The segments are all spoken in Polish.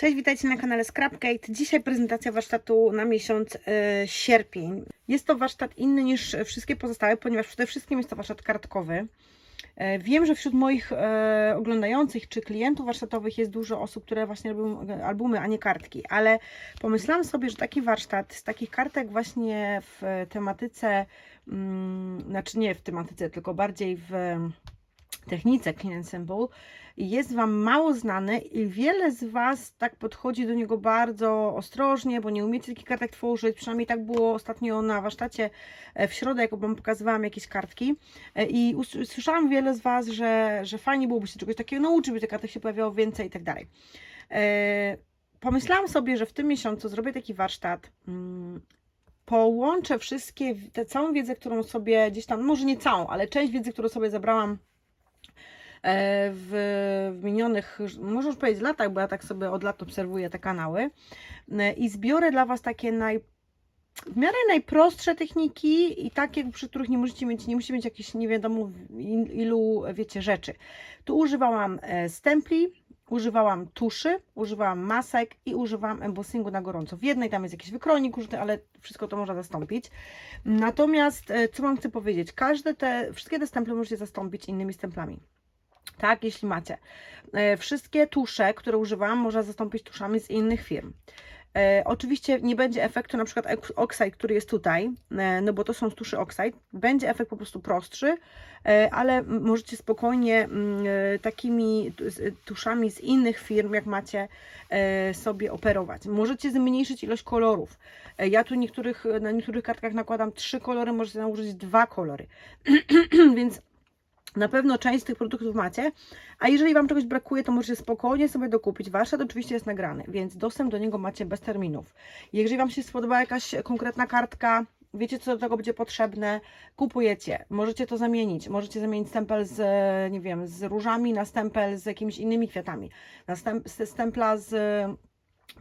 Cześć, witajcie na kanale Scrapgate. Dzisiaj prezentacja warsztatu na miesiąc e, sierpień. Jest to warsztat inny niż wszystkie pozostałe, ponieważ przede wszystkim jest to warsztat kartkowy. E, wiem, że wśród moich e, oglądających czy klientów warsztatowych jest dużo osób, które właśnie robią albumy, a nie kartki, ale pomyślałam sobie, że taki warsztat z takich kartek właśnie w tematyce, mm, znaczy nie w tematyce, tylko bardziej w technice Clean Simple jest Wam mało znany i wiele z Was tak podchodzi do niego bardzo ostrożnie, bo nie umiecie takich kartek tworzyć. Przynajmniej tak było ostatnio na warsztacie e, w środę, jak Wam pokazywałam jakieś kartki. E, I słyszałam wiele z Was, że, że fajnie byłoby się czegoś takiego nauczyć, by tych kartek się pojawiało więcej i tak dalej. E, Pomyślałam sobie, że w tym miesiącu zrobię taki warsztat. mm, Połączę wszystkie, tę całą wiedzę, którą sobie gdzieś tam, może nie całą, ale część wiedzy, którą sobie zabrałam w, w minionych, można już powiedzieć, latach, bo ja tak sobie od lat obserwuję te kanały e, i zbiorę dla Was takie naj, w miarę najprostsze techniki i takie, przy których nie możecie mieć, nie musicie mieć jakichś nie wiadomo il- ilu, wiecie, rzeczy. Tu używałam e, stempli, używałam tuszy, używałam masek i używałam embossingu na gorąco. W jednej tam jest jakiś wykronik użyty, ale wszystko to można zastąpić. Natomiast, e, co Wam chcę powiedzieć, każde te, wszystkie te stemple możecie zastąpić innymi stemplami. Tak, jeśli macie. E, Wszystkie tusze, które używam, można zastąpić tuszami z innych firm. E, oczywiście nie będzie efektu na przykład Oxide, który jest tutaj, e, no bo to są tuszy Oxide. Będzie efekt po prostu prostszy, ale możecie spokojnie takimi tuszami z innych firm, jak macie, sobie operować. Możecie zmniejszyć ilość kolorów. Ja tu niektórych, na niektórych kartkach nakładam trzy kolory, możecie nałożyć dwa kolory. Więc na pewno część z tych produktów macie, a jeżeli Wam czegoś brakuje, to możecie spokojnie sobie dokupić. Warsztat oczywiście jest nagrany, więc dostęp do niego macie bez terminów. Jeżeli Wam się spodoba jakaś konkretna kartka, wiecie co do tego będzie potrzebne, kupujecie. Możecie to zamienić. Możecie zamienić stempel z, nie wiem, z różami na stempel z jakimiś innymi kwiatami. Na stempla z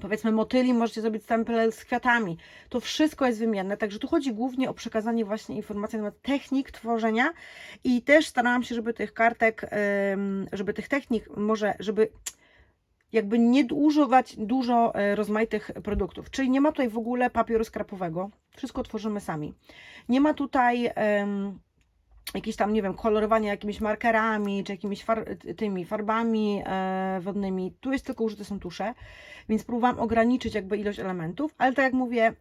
powiedzmy motyli, możecie zrobić stempel z kwiatami. To wszystko jest wymienne, także tu chodzi głównie o przekazanie właśnie informacji na temat technik tworzenia i też starałam się, żeby tych kartek, żeby tych technik może, żeby jakby nie używać dużo e, rozmaitych produktów. Czyli nie ma tutaj w ogóle papieru skrapowego, wszystko tworzymy sami. Nie ma tutaj em, jakieś tam, nie wiem, kolorowania jakimiś markerami, czy jakimiś far tymi farbami e, wodnymi. Tu jest tylko użyte są tusze, więc próbowałam ograniczyć jakby ilość elementów, ale tak jak mówię,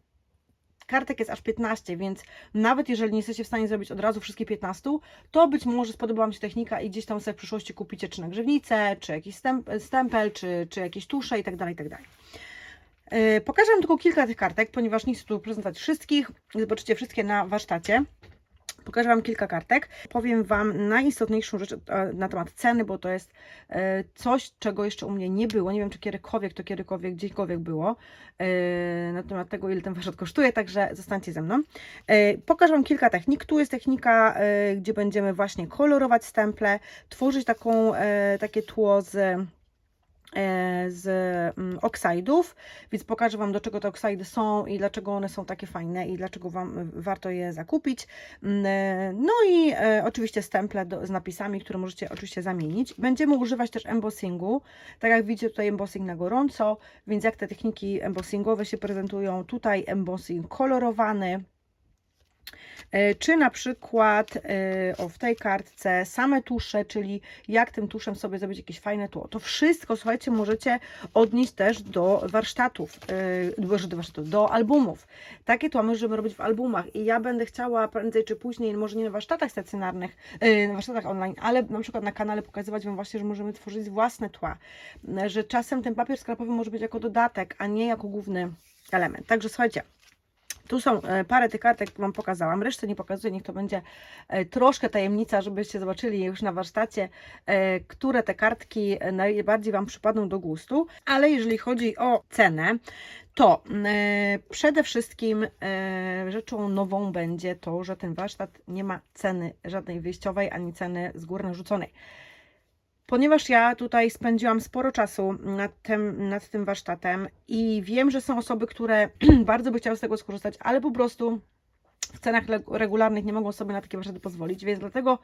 kartek jest aż 15, więc nawet jeżeli nie jesteście w stanie zrobić od razu wszystkie 15, to być może spodoba Wam się technika i gdzieś tam sobie w przyszłości kupicie czy nagrzewnicę, czy jakiś stemp stempel, czy, czy jakieś tusze i tak dalej, i tak. Yy, Pokażę Wam tylko kilka tych kartek, ponieważ nie chcę tu prezentować wszystkich. Zobaczycie wszystkie na warsztacie. Pokażę Wam kilka kartek. Powiem Wam najistotniejszą rzecz e, na temat ceny, bo to jest e, coś, czego jeszcze u mnie nie było. Nie wiem, czy kiedykolwiek to kiedykolwiek gdziekolwiek było e, na temat tego, ile ten warsztat kosztuje, także zostańcie ze mną. Pokażę Wam kilka technik. Tu jest technika, gdzie będziemy właśnie kolorować stemple, tworzyć taką, takie tło z z mm, oksajdów, więc pokażę Wam do czego te oksajdy są i dlaczego one są takie fajne i dlaczego Wam warto je zakupić. Mm, e, No i e, oczywiście stemple z napisami, które możecie oczywiście zamienić. Będziemy używać też embossingu, tak jak widzicie tutaj embossing na gorąco, więc jak te techniki embossingowe się prezentują, tutaj embossing kolorowany, E, czy na przykład e, o, w tej kartce same tusze, czyli jak tym tuszem sobie zrobić jakieś fajne tło. To wszystko, słuchajcie, możecie odnieść też do warsztatów, e, do albumów. Takie tła możemy robić w albumach i ja będę chciała prędzej czy później, może nie na warsztatach stacjonarnych, e, na warsztatach online, ale na przykład na kanale pokazywać Wam właśnie, że możemy tworzyć własne tła, e, że czasem ten papier skrapowy może być jako dodatek, a nie jako główny element. Także słuchajcie, tu są e, parę tych kartek, które Wam pokazałam. Resztę nie pokazuję, niech to będzie e, troszkę tajemnica, żebyście zobaczyli już na warsztacie, e, które te kartki najbardziej Wam przypadną do gustu. Ale jeżeli chodzi o cenę, to przede wszystkim rzeczą nową będzie to, że ten warsztat nie ma ceny żadnej wyjściowej ani ceny z góry narzuconej. Ponieważ ja tutaj spędziłam sporo czasu nad tym, nad tym warsztatem i wiem, że są osoby, które bardzo by chciały z tego skorzystać, ale po prostu w cenach regularnych nie mogą sobie na takie warsztaty pozwolić, więc dlatego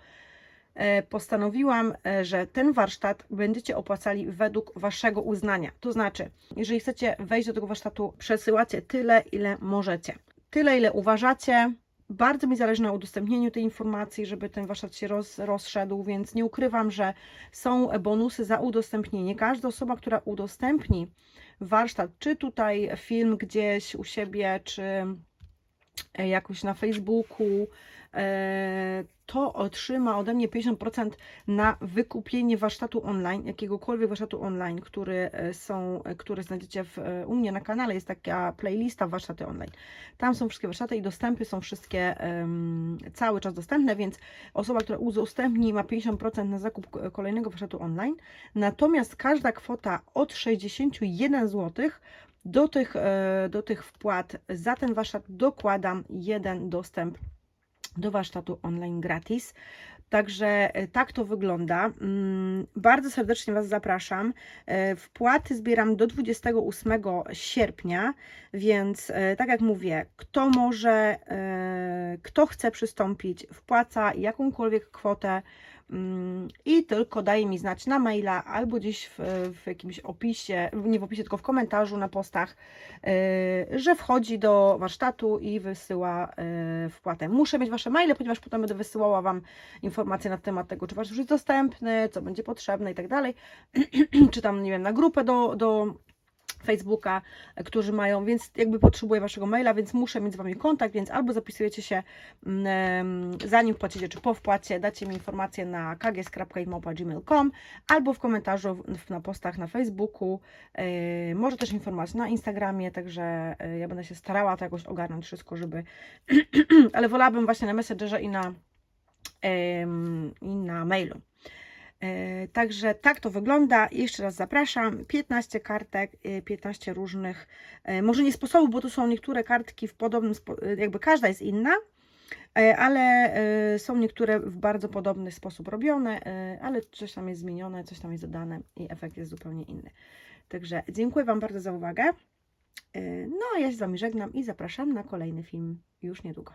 e, postanowiłam, e, że ten warsztat będziecie opłacali według waszego uznania. To znaczy, jeżeli chcecie wejść do tego warsztatu, przesyłacie tyle, ile możecie. Tyle, ile uważacie. Bardzo mi zależy na udostępnieniu tej informacji, żeby ten warsztat się roz, rozszedł, więc nie ukrywam, że są bonusy za udostępnienie. Każda osoba, która udostępni warsztat, czy tutaj film gdzieś u siebie, czy jakoś na Facebooku, e, to otrzyma ode mnie 50% na wykupienie warsztatu online, jakiegokolwiek warsztatu online, który e, są, e, który znajdziecie w, e, u mnie na kanale. Jest taka playlista warsztaty online. Tam są wszystkie warsztaty i dostępy są wszystkie em, cały czas dostępne, więc osoba, która udostępni ma 50% na zakup kolejnego warsztatu online. Natomiast każda kwota od 61 zł do tych, e, do tych wpłat za ten warsztat dokładam jeden dostęp do warsztatu online gratis. Także e, tak to wygląda. Mm, Bardzo serdecznie Was zapraszam. E, Wpłaty zbieram do 28 sierpnia, więc tak jak mówię, kto może, kto chce przystąpić, wpłaca jakąkolwiek kwotę i tylko daje mi znać na maila albo gdzieś w, w jakimś opisie, nie w opisie, tylko w komentarzu na postach, e, że wchodzi do warsztatu i wysyła e, wpłatę. Muszę mieć Wasze maile, ponieważ potem będę wysyłała Wam informacje na temat tego, czy warsztat już jest dostępny, co będzie potrzebne i tak dalej. Czy tam, nie wiem, na grupę do, do Facebooka, e, którzy mają, więc jakby potrzebuję Waszego maila, więc muszę mieć z Wami kontakt, więc albo zapisujecie się mm, zanim wpłacicie, czy po wpłacie, dacie mi informację na kgs.gmail.com albo w komentarzu na postach na Facebooku, e, może też informacje na Instagramie, także e, ja będę się starała to jakoś ogarnąć wszystko, żeby, ale wolałabym właśnie na Messengerze i na, i na mailu. E, Także tak to wygląda. Jeszcze raz zapraszam. 15 kartek, e, 15 różnych, e, może nie sposobów, bo tu są niektóre kartki w podobnym, e, jakby każda jest inna, e, ale e, są niektóre w bardzo podobny sposób robione, e, ale coś tam jest zmienione, coś tam jest dodane i efekt jest zupełnie inny. Także dziękuję Wam bardzo za uwagę. E, No ja się z Wami żegnam i zapraszam na kolejny film już niedługo.